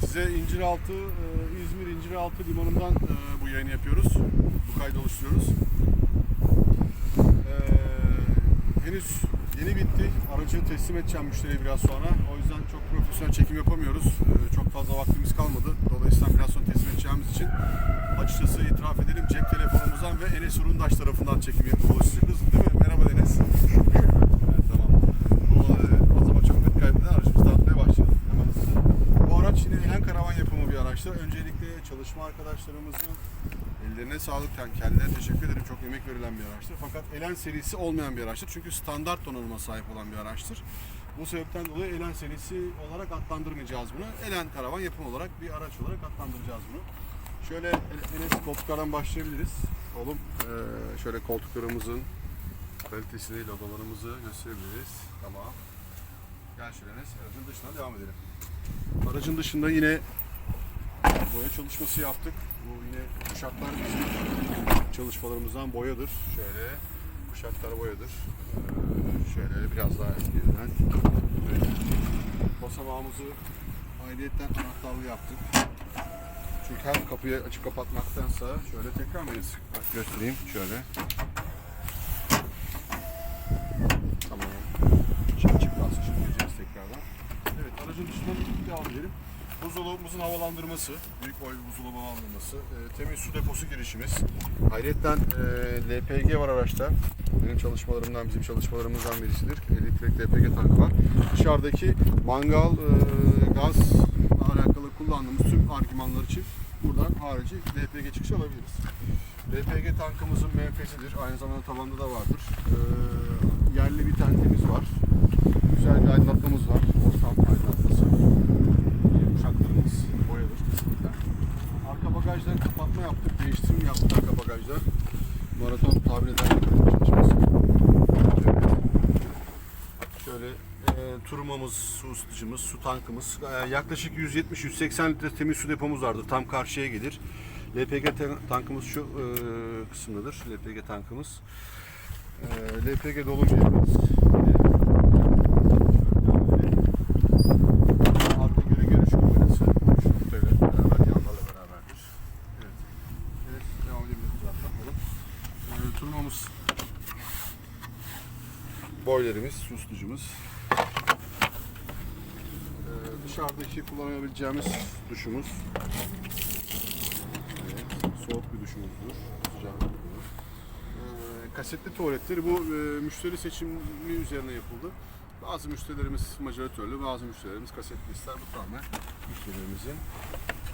Size İnciraltı, e, İzmir İnciraltı Limanı'ndan e, bu yayını yapıyoruz. Bu kaydı oluşturuyoruz. E, henüz yeni bitti. Aracı teslim edeceğim müşteriye biraz sonra. O yüzden çok profesyonel çekim yapamıyoruz. E, çok fazla vaktimiz kalmadı. Dolayısıyla biraz sonra teslim edeceğimiz için açıkçası itiraf edelim cep telefonumuzdan ve Enes Urundaş tarafından çekim yapıp oluşturuyoruz. Değil mi? Merhaba Enes. Evet, tamam. O, e, o zaman çok net kaybeden aracımızı tanıtmaya başlayalım. Hemen hızlıca. Bu araç yine Elen Karavan yapımı bir araçtır. Öncelikle çalışma arkadaşlarımızın ellerine sağlık. Yani kendilerine teşekkür ederim. Çok emek verilen bir araçtır. Fakat Elen serisi olmayan bir araçtır. Çünkü standart donanıma sahip olan bir araçtır. Bu sebepten dolayı Elen serisi olarak adlandırmayacağız bunu. Elen Karavan yapım olarak bir araç olarak adlandıracağız bunu. Şöyle Enes koltuklardan başlayabiliriz. Oğlum şöyle koltuklarımızın kalitesini, logolarımızı gösterebiliriz. Tamam. Gel şöyle Enes. Aracın dışına devam edelim. Aracın dışında yine boya çalışması yaptık. Bu yine kuşaklar bizim çalışmalarımızdan boyadır. Şöyle kuşaklar boyadır. Ee, şöyle biraz daha. Evet. Basamağımızı ayrıyetten anahtarlı yaptık. Çünkü her kapıyı açıp kapatmaktansa şöyle tekrar mı göstereyim şöyle. Tamam. Şimdi çıkmaz. Şimdi gireceğiz tekrardan. Evet aracın dışından devam edelim. Buzdolabımızın havalandırması, büyük boy bir buzdolabı havalandırması, e, temiz su deposu girişimiz. Ayrıca e, LPG var araçta. Benim çalışmalarımdan, bizim çalışmalarımızdan birisidir. Elektrik LPG tankı var. Dışarıdaki mangal, e, gaz alakalı kullandığımız tüm argümanlar için buradan harici LPG çıkışı alabiliriz. LPG tankımızın menfesidir. Aynı zamanda tabanda da vardır. E, yerli bir tankimiz var. Güzel bir aydınlatmamız var. Ortam aydınlatması. Uçaklarımız boyadır. Arka bagajdan kapatma yaptık. Değiştirim yaptık arka bagajda. Maraton tabir eden çalışması. Şöyle e, turumamız, su ısıtıcımız, su tankımız. E, yaklaşık 170-180 litre temiz su depomuz vardır. Tam karşıya gelir. LPG tankımız şu e, kısımdadır. LPG tankımız. E, LPG dolum yerimiz. Arka göre görüş kamerası. Şu noktayla beraber, yanlarla beraberdir. Evet. Evet, devam edebiliriz zaten. Oğlum. E, turumamız boilerimiz, su ısıtıcımız. Ee, dışarıdaki kullanabileceğimiz duşumuz. Evet, soğuk bir duşumuzdur. Ee, kasetli tuvaletleri bu e, müşteri seçimi üzerine yapıldı. Bazı müşterilerimiz majoratörlü, bazı müşterilerimiz kasetli ister. Bu tamamen müşterilerimizin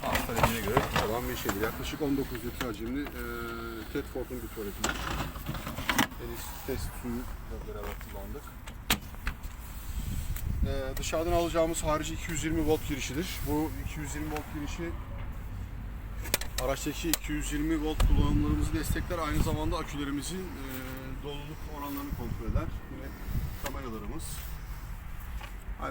arz talebine göre olan bir şeydir. Yaklaşık 19 litre hacimli e, Tedford'un bir tuvaletimiz. Test suyu beraber kullandık. Ee, dışarıdan alacağımız harici 220 volt girişidir. Bu 220 volt girişi araçtaki 220 volt kullanımlarımızı destekler. Aynı zamanda akülerimizin e, doluluk oranlarını kontrol eder. Yine kameralarımız.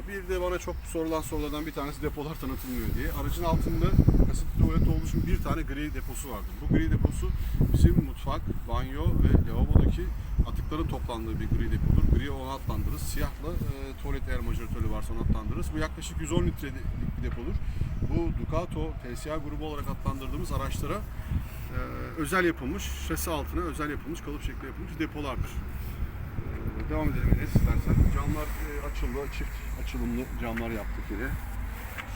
Bir de bana çok sorulan sorulardan bir tanesi depolar tanıtılmıyor diye. Aracın altında kaset tuvalet olduğu için bir tane gri deposu vardır. Bu gri deposu bizim mutfak, banyo ve lavabodaki atıkların toplandığı bir gri depodur. Gri onu adlandırırız. Siyahla e, tuvalet eğer majoratörü varsa onu adlandırırız. Bu yaklaşık 110 litrelik bir depodur. Bu Ducato TSA grubu olarak adlandırdığımız araçlara e, özel yapılmış, şasi altına özel yapılmış, kalıp şekli yapılmış depolardır. E, devam edelim Enes istersen. Camlar açıldı, çift açılımlı camlar yaptık yine.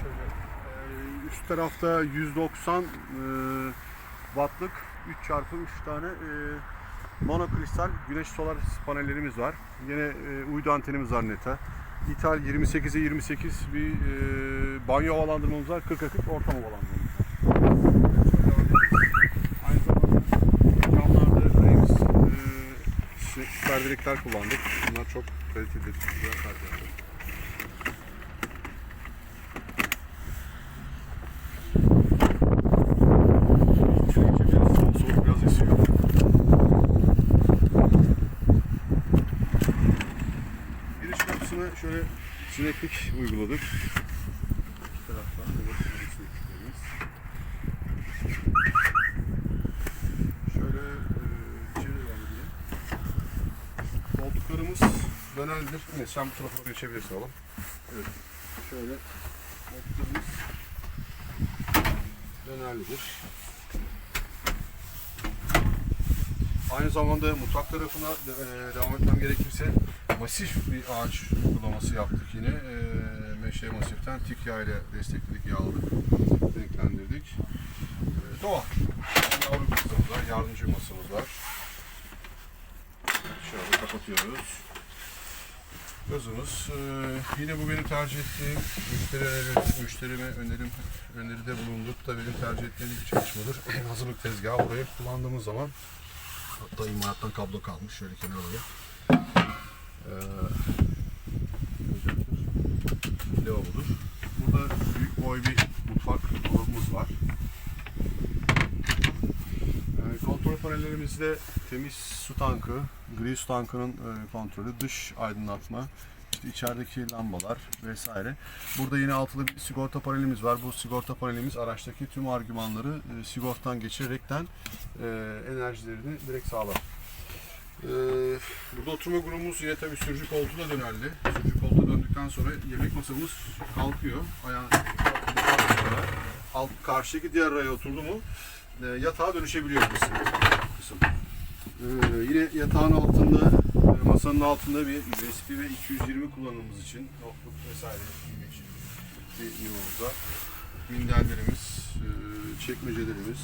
Şöyle e, üst tarafta 190 e, wattlık 3 çarpı 3 tane e, monokristal güneş solar panellerimiz var. Yine e, uydu antenimiz var neta. İthal 28'e 28 bir e, banyo havalandırmamız var. 40'a 40 ortam havalandırmamız var. Evet, şöyle devam edelim. Aynı zamanda camlarda Rems süper direkler kullandık. Bunlar çok kaliteli, güzel kapısına şöyle sineklik uyguladık. İki taraftan da böyle sinekliklerimiz. Şöyle e, içeri devam edelim. Koltuklarımız döneldir. Yine sen bu tarafa geçebilirsin oğlum. Evet. Şöyle koltuklarımız dönerlidir. Aynı zamanda mutfak tarafına e, devam etmem gerekirse masif bir ağaç uygulaması yaptık yine. E, meşe masiften tik ile destekledik, yağladık, renklendirdik. E, doğal. Yavru masamız var, yardımcı masamız var. Şöyle kapatıyoruz. Gözümüz. E, yine bu benim tercih ettiğim müşteri öneri, müşterime önerim öneride bulunduk da benim tercih ettiğim bir çalışmadır. Hazırlık tezgahı burayı kullandığımız zaman hatta imalattan kablo kalmış şöyle kenara alayım. Ee, lavabodur. Burada büyük boy bir mutfak dolabımız var. Ee, kontrol panellerimizde temiz su tankı, gri su tankının e, kontrolü, dış aydınlatma, işte içerideki lambalar vesaire. Burada yine altılı bir sigorta panelimiz var. Bu sigorta panelimiz araçtaki tüm argümanları e, sigortadan geçirerekten e, enerjilerini direkt sağlar. Burada oturma grubumuz yine tabii sürücü koltuğu da dönerli. Sürücü koltuğa döndükten sonra yemek masamız kalkıyor. Ayağını alt karşıdaki diğer raya oturdu mu yatağa dönüşebiliyor kısım. Ee, yine yatağın altında, e, masanın altında bir USB ve 220 kullanımımız için notebook vesaire gibi için bir yuvamız var. Minderlerimiz, e, çekmecelerimiz,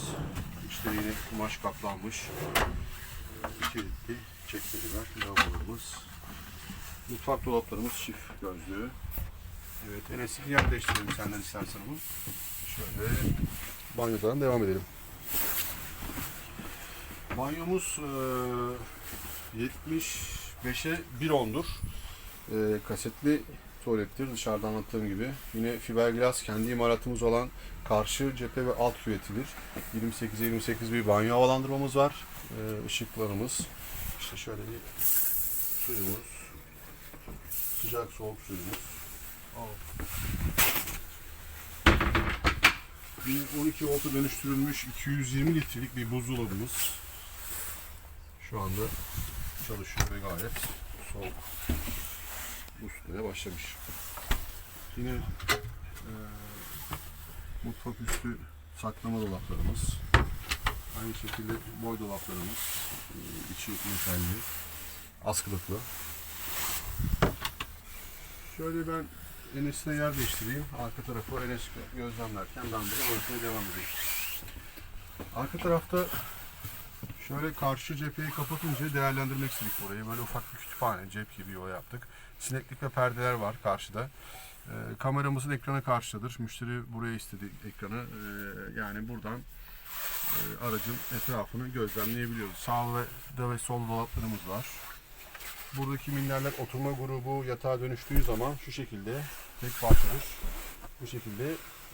işte yine kumaş kaplanmış, e, kilitli çekmeceler, lavabolarımız, mutfak dolaplarımız çift gözlü. Evet, Enes'i bir yer değiştirelim senden istersen ama. Şöyle banyodan devam edelim. Banyomuz eee, 75'e 1.10'dur. Eee, kasetli tuvalettir dışarıda anlattığım gibi. Yine fiberglass kendi imalatımız olan karşı cephe ve alt küvetidir. 28'e 28 bir banyo havalandırmamız var. Eee ışıklarımız. İşte şöyle bir suyumuz. Sıcak soğuk suyumuz. Yine 12 volta dönüştürülmüş 220 litrelik bir buzdolabımız. Şu anda çalışıyor ve gayet soğuk. Tutmaya başlamış. Yine eee mutfak üstü saklama dolaplarımız. Aynı şekilde boy dolaplarımız. eee, içi metalli. Askılıklı. Şöyle ben Enes'ine yer değiştireyim. Arka tarafı Enes gözlemlerken ben de devam edeyim. Arka tarafta şöyle karşı cepheyi kapatınca değerlendirmek istedik orayı. Böyle ufak bir kütüphane, cep gibi yuva yaptık. Sineklik ve perdeler var karşıda. Ee, kameramızın ekranı karşıdadır. Müşteri buraya istedi ekranı. Ee, yani buradan e, aracın etrafını gözlemleyebiliyoruz. Sağ ve, da ve sol dolaplarımız var. Buradaki minderler oturma grubu yatağa dönüştüğü zaman şu şekilde tek parçadır. Bu şekilde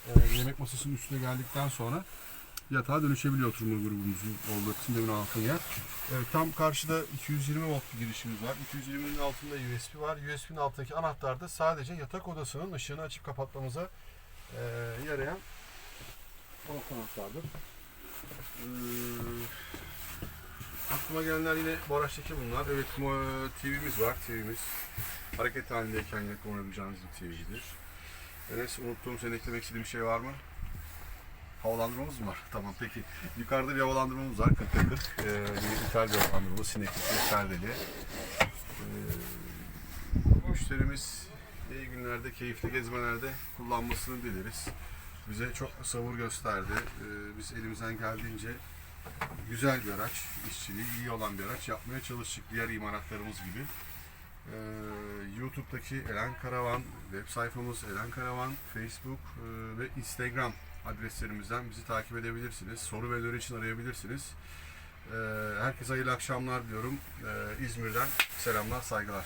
e, yemek masasının üstüne geldikten sonra yatağa dönüşebiliyor oturma grubumuzun olduğu kısım demin altın yer. Evet, tam karşıda 220 volt bir girişimiz var. 220'nin altında USB var. USB'nin altındaki anahtar da sadece yatak odasının ışığını açıp kapatmamıza e, yarayan o anahtardır. Ee, Aklıma gelenler yine bu bunlar. Evet TV'miz var. TV'miz hareket halindeyken yine kullanabileceğiniz bir TV'dir. Enes unuttuğum senin eklemek istediğin bir şey var mı? Havalandırmamız mı var? Tamam peki. Yukarıda bir havalandırmamız var. 40 40. Ee, bir ithal bir havalandırma. Sineklikli, perdeli. Ee, müşterimiz iyi günlerde, keyifli gezmelerde kullanmasını dileriz. Bize çok sabır gösterdi. Ee, biz elimizden geldiğince güzel bir araç, işçiliği iyi olan bir araç yapmaya çalıştık diğer imalatlarımız gibi. Ee, YouTube'daki Elen Karavan, web sayfamız Elen Karavan, Facebook e, ve Instagram adreslerimizden bizi takip edebilirsiniz. Soru ve öneri için arayabilirsiniz. Ee, herkese hayırlı akşamlar diyorum. Ee, İzmir'den selamlar, saygılar.